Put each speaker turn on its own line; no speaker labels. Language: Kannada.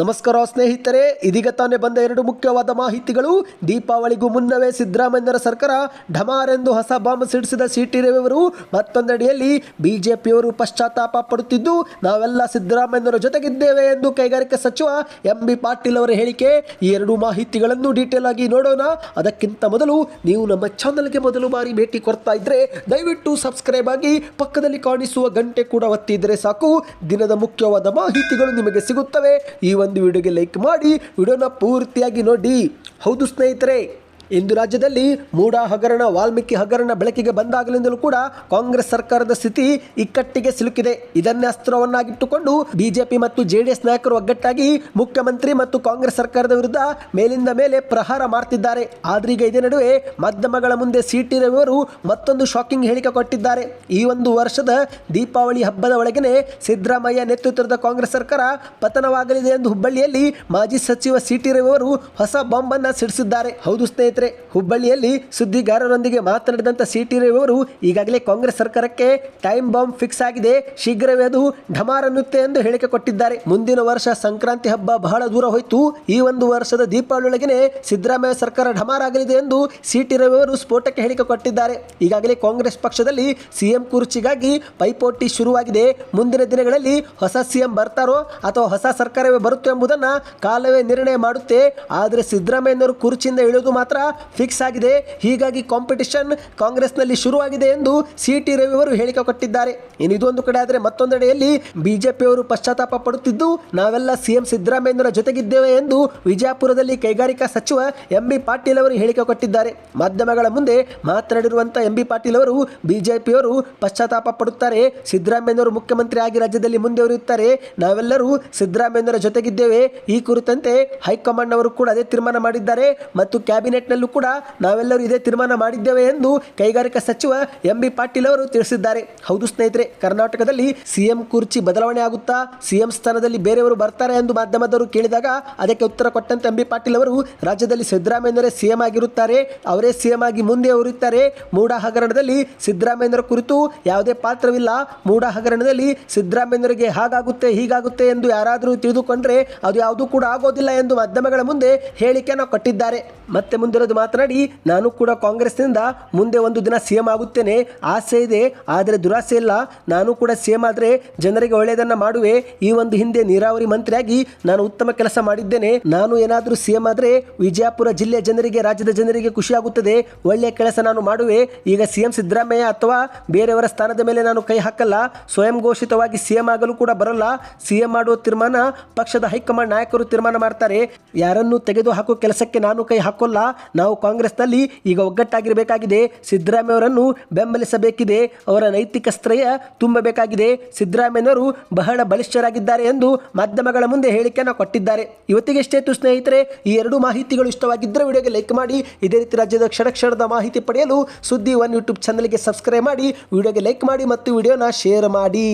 ನಮಸ್ಕಾರ ಸ್ನೇಹಿತರೆ, ಇದೀಗ ತಾನೇ ಬಂದ ಎರಡು ಮುಖ್ಯವಾದ ಮಾಹಿತಿಗಳು. ದೀಪಾವಳಿಗೂ ಮುನ್ನವೇ ಸಿದ್ದರಾಮಯ್ಯರ ಸರ್ಕಾರ ಢಮಾರೆಂದು ಹೊಸ ಬಾಂಬ್ ಸಿಡಿಸಿದ ಸಿಟಿ ರವಿಯವರು. ಮತ್ತೊಂದೆಡೆಯಲ್ಲಿ ಬಿಜೆಪಿಯವರು ಪಶ್ಚಾತ್ತಾಪ ಪಡುತ್ತಿದ್ದು, ನಾವೆಲ್ಲ ಸಿದ್ದರಾಮಯ್ಯರ ಜೊತೆಗಿದ್ದೇವೆ ಎಂದು ಕೈಗಾರಿಕಾ ಸಚಿವ ಎಂ ಬಿ ಪಾಟೀಲ್ ಅವರ ಹೇಳಿಕೆ. ಈ ಎರಡು ಮಾಹಿತಿಗಳನ್ನು ಡೀಟೇಲ್ ಆಗಿ ನೋಡೋಣ. ಅದಕ್ಕಿಂತ ಮೊದಲು ನೀವು ನಮ್ಮ ಚಾನಲ್ಗೆ ಮೊದಲು ಬಾರಿ ಭೇಟಿ ಕೊಡ್ತಾ ಇದ್ರೆ, ದಯವಿಟ್ಟು ಸಬ್ಸ್ಕ್ರೈಬ್ ಆಗಿ ಪಕ್ಕದಲ್ಲಿ ಕಾಣಿಸುವ ಗಂಟೆ ಕೂಡ ಒತ್ತಿದ್ರೆ ಸಾಕು. ದಿನದ ಮುಖ್ಯವಾದ ಮಾಹಿತಿಗಳು ನಿಮಗೆ ಸಿಗುತ್ತವೆ. ಈ ವಿಡಿಯೋಗೆ ಲೈಕ್ ಮಾಡಿ. ವಿಡಿಯೋನ ಪೂರ್ತಿಯಾಗಿ ನೋಡಿ. ಹೌದು ಸ್ನೇಹಿತರೆ. ಇಂದು ರಾಜ್ಯದಲ್ಲಿ ಮೂಡ ಹಗರಣ ವಾಲ್ಮೀಕಿ ಹಗರಣ ಬೆಳಕಿಗೆ ಬಂದಾಗಲಿಂದಲೂ ಕೂಡ ಕಾಂಗ್ರೆಸ್ ಸರ್ಕಾರದ ಸ್ಥಿತಿ ಇಕ್ಕಟ್ಟಿಗೆ ಸಿಲುಕಿದೆ. ಇದನ್ನೇ ಅಸ್ತ್ರವನ್ನಾಗಿಟ್ಟುಕೊಂಡು ಬಿಜೆಪಿ ಮತ್ತು ಜೆಡಿಎಸ್ ನಾಯಕರು ಒಗ್ಗಟ್ಟಾಗಿ ಮುಖ್ಯಮಂತ್ರಿ ಮತ್ತು ಕಾಂಗ್ರೆಸ್ ಸರ್ಕಾರದ ವಿರುದ್ಧ ಮೇಲಿಂದ ಮೇಲೆ ಪ್ರಹಾರ ಮಾಡ್ತಿದ್ದಾರೆ. ಆದ್ರೀಗ ಇದೇ ನಡುವೆ ಮಾಧ್ಯಮಗಳ ಮುಂದೆ ಸಿಟಿ ರವಿಯವರು ಮತ್ತೊಂದು ಶಾಕಿಂಗ್ ಹೇಳಿಕೆ ಕೊಟ್ಟಿದ್ದಾರೆ. ಈ ಒಂದು ವರ್ಷದ ದೀಪಾವಳಿ ಹಬ್ಬದ ಒಳಗೆನೆ ಸಿದ್ದರಾಮಯ್ಯ ನೇತೃತ್ವದ ಕಾಂಗ್ರೆಸ್ ಸರ್ಕಾರ ಪತನವಾಗಲಿದೆ ಎಂದು ಹುಬ್ಬಳ್ಳಿಯಲ್ಲಿ ಮಾಜಿ ಸಚಿವ ಸಿಟಿ ರವಿಯವರು ಹೊಸ ಬಾಂಬ್ ಅನ್ನ ಸಿಡಿಸಿದ್ದಾರೆ. ಹೌದು ಸ್ನೇಹಿತರೆ ಹುಬ್ಬಳ್ಳಿಯಲ್ಲಿ ಸುದ್ದಿಗಾರರೊಂದಿಗೆ ಮಾತನಾಡಿದಂಥ ಸಿಟಿ ರವಿಯವರು ಈಗಾಗಲೇ ಕಾಂಗ್ರೆಸ್ ಸರ್ಕಾರಕ್ಕೆ ಟೈಮ್ ಬಾಂಬ್ ಫಿಕ್ಸ್ ಆಗಿದೆ, ಶೀಘ್ರವೇ ಅದು ಢಮಾರ್ ಅನ್ನುತ್ತೆ ಎಂದು ಹೇಳಿಕೆ ಕೊಟ್ಟಿದ್ದಾರೆ. ಮುಂದಿನ ವರ್ಷ ಸಂಕ್ರಾಂತಿ ಹಬ್ಬ ಬಹಳ ದೂರ ಹೋಯಿತು. ಈ ಒಂದು ವರ್ಷದ ದೀಪಾವಳಿ ಒಳಗೇನೆ ಸಿದ್ದರಾಮಯ್ಯ ಸರ್ಕಾರ ಢಮಾರ ಆಗಲಿದೆ ಎಂದು ಸಿಟಿ ರವಿಯವರು ಸ್ಫೋಟಕ್ಕೆ ಹೇಳಿಕೆ ಕೊಟ್ಟಿದ್ದಾರೆ. ಈಗಾಗಲೇ ಕಾಂಗ್ರೆಸ್ ಪಕ್ಷದಲ್ಲಿ ಸಿಎಂ ಕುರ್ಚಿಗಾಗಿ ಪೈಪೋಟಿ ಶುರುವಾಗಿದೆ. ಮುಂದಿನ ದಿನಗಳಲ್ಲಿ ಹೊಸ ಸಿಎಂ ಬರ್ತಾರೋ ಅಥವಾ ಹೊಸ ಸರ್ಕಾರವೇ ಬರುತ್ತೋ ಎಂಬುದನ್ನು ಕಾಲವೇ ನಿರ್ಣಯ ಮಾಡುತ್ತೆ. ಆದರೆ ಸಿದ್ದರಾಮಯ್ಯನವರು ಕುರ್ಚಿಯಿಂದ ಇಳಿದು ಮಾತ್ರ ಫಿಕ್ಸ್ ಆಗಿದೆ. ಹೀಗಾಗಿ ಕಾಂಪಿಟಿಷನ್ ಕಾಂಗ್ರೆಸ್ನಲ್ಲಿ ಶುರುವಾಗಿದೆ ಎಂದು ಸಿ ಟಿ ರವಿಯವರು ಹೇಳಿಕೆ ಕೊಟ್ಟಿದ್ದಾರೆ. ಇನ್ನು ಇದೊಂದು ಕಡೆ ಆದರೆ ಮತ್ತೊಂದೆಡೆಯಲ್ಲಿ ಬಿಜೆಪಿಯವರು ಪಶ್ಚಾತ್ತಾಪ ಪಡುತ್ತಿದ್ದು, ನಾವೆಲ್ಲ ಸಿಎಂ ಸಿದ್ದರಾಮಯ್ಯನವರ ಜೊತೆಗಿದ್ದೇವೆ ಎಂದು ವಿಜಯಪುರದಲ್ಲಿ ಕೈಗಾರಿಕಾ ಸಚಿವ ಎಂ ಬಿ ಪಾಟೀಲ್ ಅವರು ಹೇಳಿಕೆ ಕೊಟ್ಟಿದ್ದಾರೆ. ಮಾಧ್ಯಮಗಳ ಮುಂದೆ ಮಾತನಾಡಿರುವಂಥ ಎಂ ಬಿ ಪಾಟೀಲ್ ಅವರು ಬಿಜೆಪಿಯವರು ಪಶ್ಚಾತ್ತಾಪ ಪಡುತ್ತಾರೆ. ಸಿದ್ದರಾಮಯ್ಯನವರು ಮುಖ್ಯಮಂತ್ರಿ ಆಗಿ ರಾಜ್ಯದಲ್ಲಿ ಮುಂದುವರಿಯುತ್ತಾರೆ ನಾವೆಲ್ಲರೂ ಸಿದ್ದರಾಮಯ್ಯನವರ ಜೊತೆಗಿದ್ದೇವೆ. ಈ ಕುರಿತಂತೆ ಹೈಕಮಾಂಡ್ ಅವರು ಕೂಡ ಅದೇ ತೀರ್ಮಾನ ಮಾಡಿದ್ದಾರೆ. ಮತ್ತು ಕ್ಯಾಬಿನೆಟ್ನಲ್ಲೂ ಕೂಡ ನಾವೆಲ್ಲರೂ ಇದೇ ತೀರ್ಮಾನ ಮಾಡಿದ್ದೇವೆ ಎಂದು ಕೈಗಾರಿಕಾ ಸಚಿವ ಎಂ ಬಿ ಪಾಟೀಲ್ ಅವರು ತಿಳಿಸಿದ್ದಾರೆ. ಹೌದು ಸ್ನೇಹಿತರೆ, ಕರ್ನಾಟಕದಲ್ಲಿ ಸಿಎಂ ಕುರ್ಚಿ ಬದಲಾವಣೆ ಆಗುತ್ತಾ? ಸಿಎಂ ಸ್ಥಾನದಲ್ಲಿ ಬೇರೆಯವರು ಬರ್ತಾರೆ ಎಂದು ಮಾಧ್ಯಮದವರು ಕೇಳಿದಾಗ ಅದಕ್ಕೆ ಉತ್ತರ ಕೊಟ್ಟಂತೆ ಎಂ ಬಿ ಪಾಟೀಲ್ ಅವರು, ರಾಜ್ಯದಲ್ಲಿ ಸಿದ್ದರಾಮಯ್ಯನವರೇ ಸಿಎಂ ಆಗಿರುತ್ತಾರೆ, ಅವರೇ ಸಿಎಂ ಆಗಿ ಮುಂದೆ ಉರಿಯುತ್ತಾರೆ ಮೂಡ ಹಗರಣದಲ್ಲಿ ಸಿದ್ದರಾಮಯ್ಯನವರ ಕುರಿತು ಯಾವುದೇ ಪಾತ್ರವಿಲ್ಲ. ಮೂಡ ಹಗರಣದಲ್ಲಿ ಸಿದ್ದರಾಮಯ್ಯನವರಿಗೆ ಹಾಗಾಗುತ್ತೆ, ಹೀಗಾಗುತ್ತೆ ಎಂದು ಯಾರಾದರೂ ತಿಳಿದುಕೊಂಡ್ರೆ ಅದು ಯಾವುದೂ ಕೂಡ ಆಗೋದಿಲ್ಲ ಎಂದು ಮಾಧ್ಯಮಗಳ ಮುಂದೆ ಹೇಳಿಕೆಯನ್ನು ಕೊಟ್ಟಿದ್ದಾರೆ. ಮತ್ತೆ ಮಾತನಾಡಿ, ನಾನು ಕೂಡ ಕಾಂಗ್ರೆಸ್ನಿಂದ ಮುಂದೆ ಒಂದು ದಿನ ಸಿಎಂ ಆಗುತ್ತೇನೆ. ಆಸೆ ಇದೆ, ಆದರೆ ದುರಾಸೆ ಇಲ್ಲ. ನಾನು ಕೂಡ ಸಿಎಂ ಆದರೆ ಜನರಿಗೆ ಒಳ್ಳೆಯದನ್ನು ಮಾಡುವೆ. ಈ ಒಂದು ಹಿಂದೆ ನೀರಾವರಿ ಮಂತ್ರಿಯಾಗಿ ನಾನು ಉತ್ತಮ ಕೆಲಸ ಮಾಡಿದ್ದೇನೆ. ನಾನು ಏನಾದರೂ ಸಿಎಂ ಆದರೆ ವಿಜಯಪುರ ಜಿಲ್ಲೆಯ ಜನರಿಗೆ, ರಾಜ್ಯದ ಜನರಿಗೆ ಖುಷಿಯಾಗುತ್ತದೆ ಒಳ್ಳೆಯ ಕೆಲಸ ನಾನು ಮಾಡುವೆ. ಈಗ ಸಿಎಂ ಸಿದ್ದರಾಮಯ್ಯ ಅಥವಾ ಬೇರೆಯವರ ಸ್ಥಾನದ ಮೇಲೆ ನಾನು ಕೈ ಹಾಕಲ್ಲ. ಸ್ವಯಂ ಘೋಷಿತವಾಗಿ ಸಿಎಂ ಆಗಲು ಕೂಡ ಬರಲ್ಲ. ಸಿಎಂ ಮಾಡುವ ತೀರ್ಮಾನ ಪಕ್ಷದ ಹೈಕಮಾಂಡ್ ನಾಯಕರು ತೀರ್ಮಾನ ಮಾಡ್ತಾರೆ. ಯಾರನ್ನು ತೆಗೆದು ಹಾಕುವ ಕೆಲಸಕ್ಕೆ ನಾನು ಕೈ ಹಾಕೋಲ್ಲ. ನಾವು ಕಾಂಗ್ರೆಸ್ನಲ್ಲಿ ಈಗ ಒಗ್ಗಟ್ಟಾಗಿರಬೇಕಾಗಿದೆ. ಸಿದ್ದರಾಮಯ್ಯ ಅವರನ್ನು ಬೆಂಬಲಿಸಬೇಕಿದೆ. ಅವರ ನೈತಿಕ ಸ್ತ್ರಯ ತುಂಬಬೇಕಾಗಿದೆ. ಸಿದ್ದರಾಮಯ್ಯನವರು ಬಹಳ ಬಲಿಷ್ಠರಾಗಿದ್ದಾರೆ ಎಂದು ಮಾಧ್ಯಮಗಳ ಮುಂದೆ ಹೇಳಿಕೆಯನ್ನು ಕೊಟ್ಟಿದ್ದಾರೆ. ಇವತ್ತಿಗೆಷ್ಟೇ ಸ್ನೇಹಿತರೆ, ಈ ಎರಡು ಮಾಹಿತಿಗಳು ಇಷ್ಟವಾಗಿದ್ದರೆ ವಿಡಿಯೋಗೆ ಲೈಕ್ ಮಾಡಿ, ಇದೇ ರೀತಿ ರಾಜ್ಯದ ಕ್ಷಣ ಕ್ಷಣದ ಮಾಹಿತಿ ಪಡೆಯಲು ಸುದ್ದಿ ಒನ್ ಯೂಟ್ಯೂಬ್ ಚಾನಲ್ಗೆ ಸಬ್ಸ್ಕ್ರೈಬ್ ಮಾಡಿ, ವಿಡಿಯೋಗೆ ಲೈಕ್ ಮಾಡಿ ಮತ್ತು ವಿಡಿಯೋನ ಶೇರ್ ಮಾಡಿ.